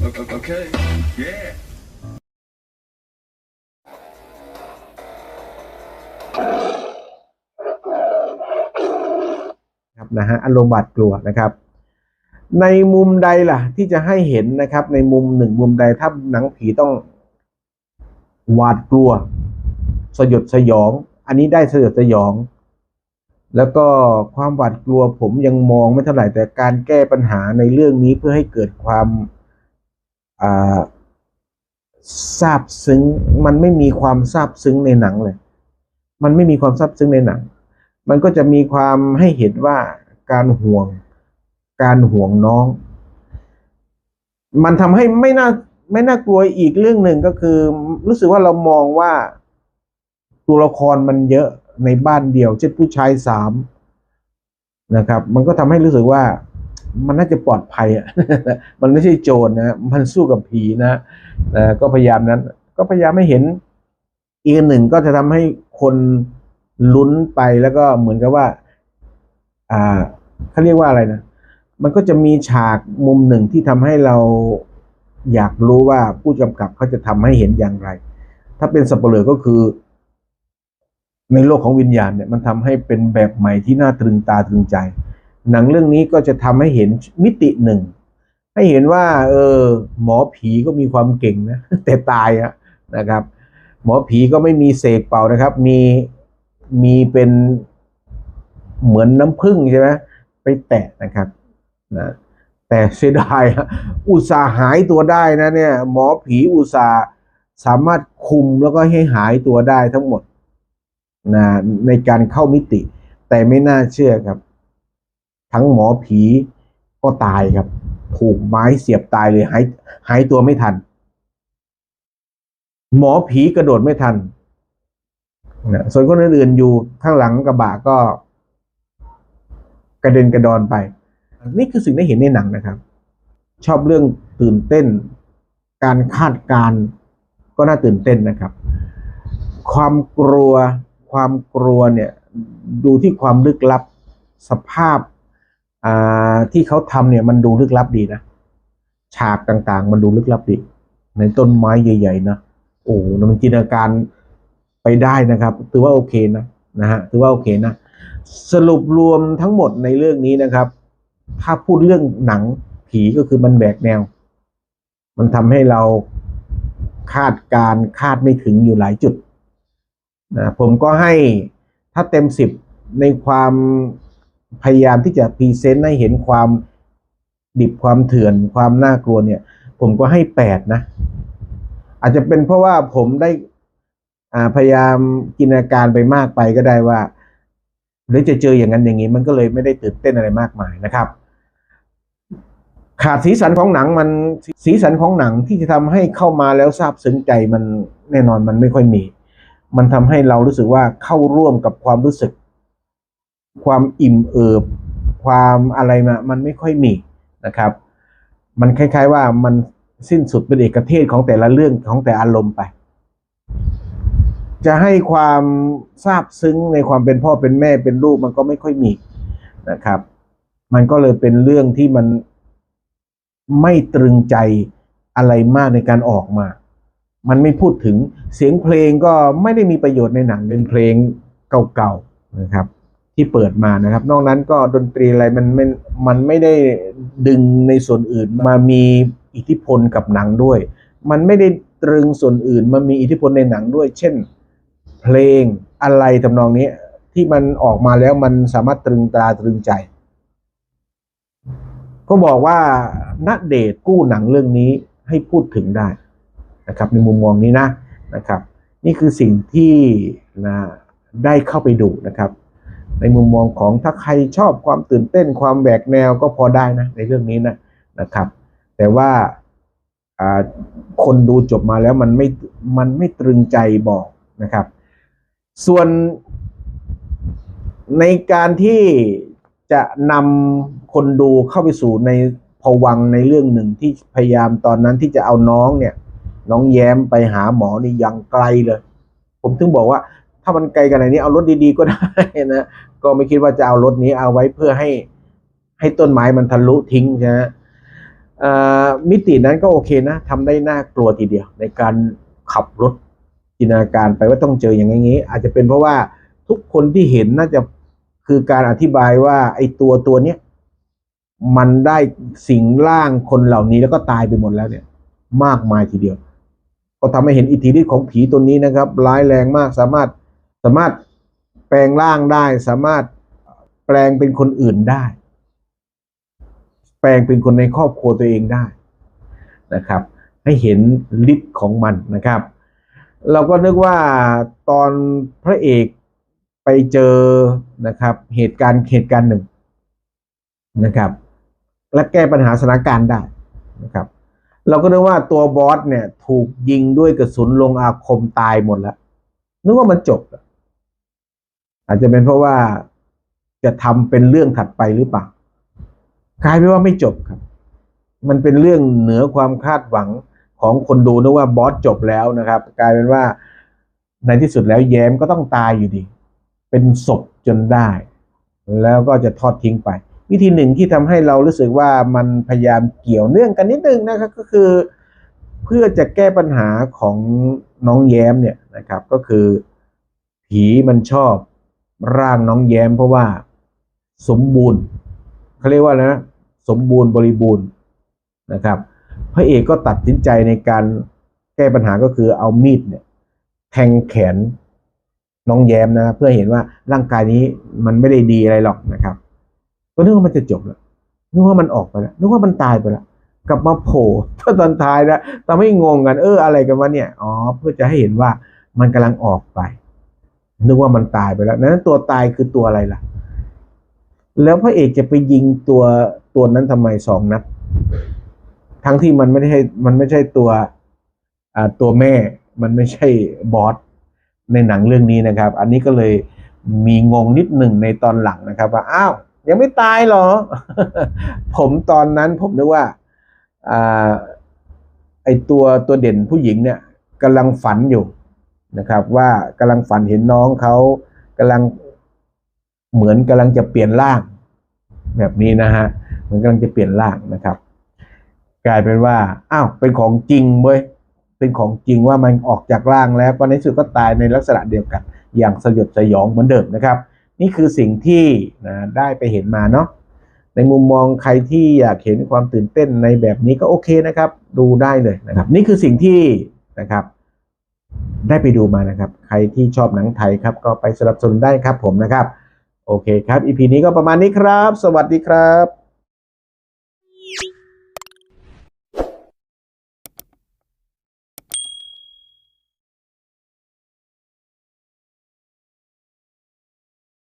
Okay. Yeah. ครับนะฮะอารมณ์หวาดกลัวนะครับ ในมุมใดล่ะ ที่จะให้เห็นนะครับ ในมุมหนึ่งมุมใดถ้าหนังผีต้องหวาดกลัว สยดสยอง อันนี้ได้สยดสยอง แล้วก็ความหวาดกลัวผมยังมองไม่เท่าไหร่แต่การแก้ปัญหาในเรื่องนี้เพื่อให้เกิดความ ซาบซึ้งมันไม่มีความซาบซึ้งในหนังเลย มันไม่มีความซาบซึ้งในหนัง มันก็จะมีความให้เห็นว่าการห่วง การห่วงน้อง มันทำให้ไม่น่าไม่น่ากลัวอีกเรื่องหนึ่งก็คือ รู้สึกว่าเรามองว่าตัวละครมันเยอะในบ้านเดียว เช่นผู้ชายสามนะครับ มันก็ทำให้รู้สึกว่า มันน่าจะปลอดภัยอะ มันไม่ใช่โจรนะ มันสู้กับผีนะนะก็พยายามนั้น ก็พยายามไม่เห็น อีกอันหนึ่งก็จะทำให้คนลุ้นไปแล้วก็เหมือนกับว่า อ่าเขาเรียกว่าอะไรนะ มันก็จะมีฉากมุมหนึ่งที่ทำให้เราอยากรู้ว่าผู้กำกับเขาจะทำให้เห็นอย่างไร ถ้าเป็นสับเปลือก็คือ ในโลกของวิญญาณเนี่ยมันทำให้เป็นแบบใหม่ที่น่าตรึงตาตรึงใจ หนังเรื่องนี้ก็จะทำให้เห็นมิติหนึ่ง ให้เห็นว่า เออ หมอผีก็มีความเก่งนะแต่ตายอะนะครับ หมอผีก็ไม่มีเสกเป่านะครับ มีมีเป็นเหมือนน้ำผึ้งใช่ไหมไปแตะนะครับนะแต่เสียดายอุตสาห์หายตัวได้นะเนี่ย หมอผีอุตสาสามารถคุมแล้วก็ให้หายตัวได้ทั้งหมดนะในการเข้ามิติ แต่ไม่น่าเชื่อครับ ทั้งหมอผีก็ตายครับ ถูกไม้เสียบตายเลยหายหายตัวไม่ทัน หมอผีกระโดดไม่ทันนะส่วนคนอื่นๆอยู่ข้างหลังกระบะก็ กระเด็นกระดอนไป นี่คือสิ่งที่เห็นในหนังนะครับ ชอบเรื่องตื่นเต้น การคาดการก็น่าตื่นเต้นนะครับ ความกลัวความกลัวเนี่ย ดูที่ความลึกลับสภาพ ที่เขาทำเนี่ยมันดูลึกลับดีนะ ฉากต่างๆ มันดูลึกลับดี ในต้นไม้ใหญ่ๆนะโอ้หมันจินตนาการไปได้นะครับ ถือว่าโอเคนะนะฮะถือว่าโอเคนะสรุปรวมทั้งหมดในเรื่องนี้นะครับ ถ้าพูดเรื่องหนังผีก็คือมันแบกแนว มันทำให้เราคาดการคาดไม่ถึงอยู่หลายจุดนะผมก็ให้ถ้าเต็มสิบในความ พยายามที่จะพรีเซนต์ให้เห็นความดิบความเถื่อนความน่ากลัวเนี่ย ผมก็ให้แปดนะ อาจจะเป็นเพราะว่าผมได้พยายามจินตนาการไปมากไปก็ได้ว่า หรือจะเจออย่างนั้นอย่างนี้ มันก็เลยไม่ได้ตื่นเต้นอะไรมากมายนะครับ ขาดสีสันของหนังมันสีสันของหนังที่จะทำให้เข้ามาแล้วซาบซึ้งใจมันแน่นอนมันไม่ค่อยมี มันทำให้เรารู้สึกว่าเข้าร่วมกับความรู้สึก ความอิ่มเอิบ ความอะไรมามันไม่ค่อยมีนะครับ มันคล้าย ๆ ว่ามันสิ้นสุดเป็นเอกเทศของแต่ละเรื่องของแต่อารมณ์ไป จะให้ความซาบซึ้งในความเป็นพ่อเป็นแม่เป็นลูกมันก็ไม่ค่อยมีนะครับ มันก็เลยเป็นเรื่องที่มันไม่ตรึงใจอะไรมากในการออกมา มันไม่พูดถึงเสียงเพลงก็ไม่ได้มีประโยชน์ในหนังเป็นเพลงเก่าๆนะครับ ที่เปิดมานะครับ นอกนั้นก็ดนตรีอะไรมันไม่มันไม่ได้ดึงในส่วนอื่นมามีอิทธิพลกับหนังด้วย มันไม่ได้ตรึงส่วนอื่นมามีอิทธิพลในหนังด้วย เช่น เพลงอะไรทำนองนี้ที่มันออกมาแล้วมันสามารถตรึงตาตรึงใจ ก็บอกว่าณเดชกู้หนังเรื่องนี้ให้พูดถึงได้นะครับ ในมุมมองนี้นะนะครับ นี่คือสิ่งที่นะได้เข้าไปดูนะครับ ในมุมมองของถ้าใครชอบความตื่นเต้นความแบกแนวก็พอได้นะในเรื่องนี้นะนะครับ แต่ว่าคนดูจบมาแล้วมันไม่มันไม่ตรึงใจบอกนะครับ ส่วนในการที่จะนำคนดูเข้าไปสู่ในภวังในเรื่องหนึ่งที่พยายามตอนนั้นที่จะเอาน้องเนี่ย น้องแย้มไปหาหมอนี่ยังไกลเลย ผมถึงบอกว่า ถ้ามันไกลกันไหนนี้เอารถดีๆก็ได้นะก็ไม่คิดว่าจะเอารถนี้เอาไว้เพื่อให้ให้ต้นไม้มันทะลุทิ้งใช่ไหมอ่ามิตินั้นก็โอเคนะทำได้น่ากลัวทีเดียว ในการขับรถจินตนาการไปว่าต้องเจออย่างนี้ อาจจะเป็นเพราะว่าทุกคนที่เห็นน่าจะคือการอธิบายว่าไอ้ตัวตัวเนี้ยมันได้สิงร่างคนเหล่านี้แล้วก็ตายไปหมดแล้วเนี่ย มากมายทีเดียว ก็ทำให้เห็นอิทธิฤทธิ์ของผีตัวนี้นะครับ ร้ายแรงมากสามารถ สามารถแปลงร่างได้ สามารถแปลงเป็นคนอื่นได้ แปลงเป็นคนในครอบครัวตัวเองได้นะครับ ให้เห็นฤทธิ์ของมันนะครับ เราก็นึกว่าตอนพระเอกไปเจอนะครับ เหตุการณ์เหตุการณ์หนึ่งนะครับ และแก้ปัญหาสถานการณ์ได้นะครับ เราก็นึกว่าตัวบอสเนี่ย ถูกยิงด้วยกระสุนลงอาคมตายหมดแล้วนึกว่ามันจบแล้ว อาจจะเป็นเพราะว่าจะทำเป็นเรื่องถัดไปหรือเปล่ากลายเป็นว่าไม่จบครับ มันเป็นเรื่องเหนือความคาดหวังของคนดูนึกว่าบอสจบแล้วนะครับ กลายเป็นว่าในที่สุดแล้วแย้มก็ต้องตายอยู่ดี เป็นศพจนได้ แล้วก็จะทอดทิ้งไป วิธีหนึ่งที่ทำให้เรารู้สึกว่ามันพยายามเกี่ยวเนื่องกันนิดนึงนะครับ ก็คือ เพื่อจะแก้ปัญหาของน้องแย้มเนี่ยนะครับ ก็คือ ผีมันชอบ ร่างน้องแย้มเพราะว่า สมบูรณ์เขาเรียกว่าอะไรนะสมบูรณ์บริบูรณ์นะครับ พระเอกก็ตัดสินใจในการแก้ปัญหาก็คือเอามีดเนี่ยแทงแขนน้องแย้มนะครับเพื่อเห็นว่าร่างกายนี้มันไม่ได้ดีอะไรหรอกนะครับ ก็นึกว่ามันจะจบแล้วนึกว่ามันออกไปแล้วนึกว่ามันตายไปแล้วกลับมาโผล่ตอนท้ายนะทำให้งงกัน เอออะไรกันวะเนี่ยอ๋อเพื่อจะให้เห็นว่ามันกำลังออกไป นึกว่ามันตายไปแล้วนั้นตัวตายคือตัวอะไรล่ะ แล้วพระเอกจะไปยิงตัวตัวนั้นทำไมสองนัดทั้งที่มันไม่ใช่มันไม่ใช่ตัวอ่าตัวแม่ มันไม่ใช่บอสในหนังเรื่องนี้นะครับ อันนี้ก็เลยมีงงนิดหนึ่งในตอนหลังนะครับ ว่าอ้าวยังไม่ตายเหรอ ผมตอนนั้นผมนึกว่าอ่าไอตัวตัวเด่นผู้หญิงเนี่ยกำลังฝันอยู่ นะครับว่ากำลังฝันเห็นน้องเขากำลังเหมือนกำลังจะเปลี่ยนร่าง แบบนี้นะฮะเหมือนกำลังจะเปลี่ยนร่างนะครับ กลายเป็นว่าอ้าวเป็นของจริงเว้ยเป็นของจริงว่ามันออกจากร่างแล้วก็ในสุดก็ตายในลักษณะเดียวกัน อย่างสยดสยองเหมือนเดิมนะครับ นี่คือสิ่งที่นะได้ไปเห็นมาเนาะในมุมมองใครที่อยากเห็นความตื่นเต้นในแบบนี้ก็โอเคนะครับ ดูได้เลยนะครับ นี่คือสิ่งที่นะครับ ได้ไปดูมานะครับ ใครที่ชอบหนังไทยครับ ก็ไปสนับสนุนได้ครับผมนะครับ โอเคครับ EP นี้ก็ประมาณนี้ครับ สวัสดีครับ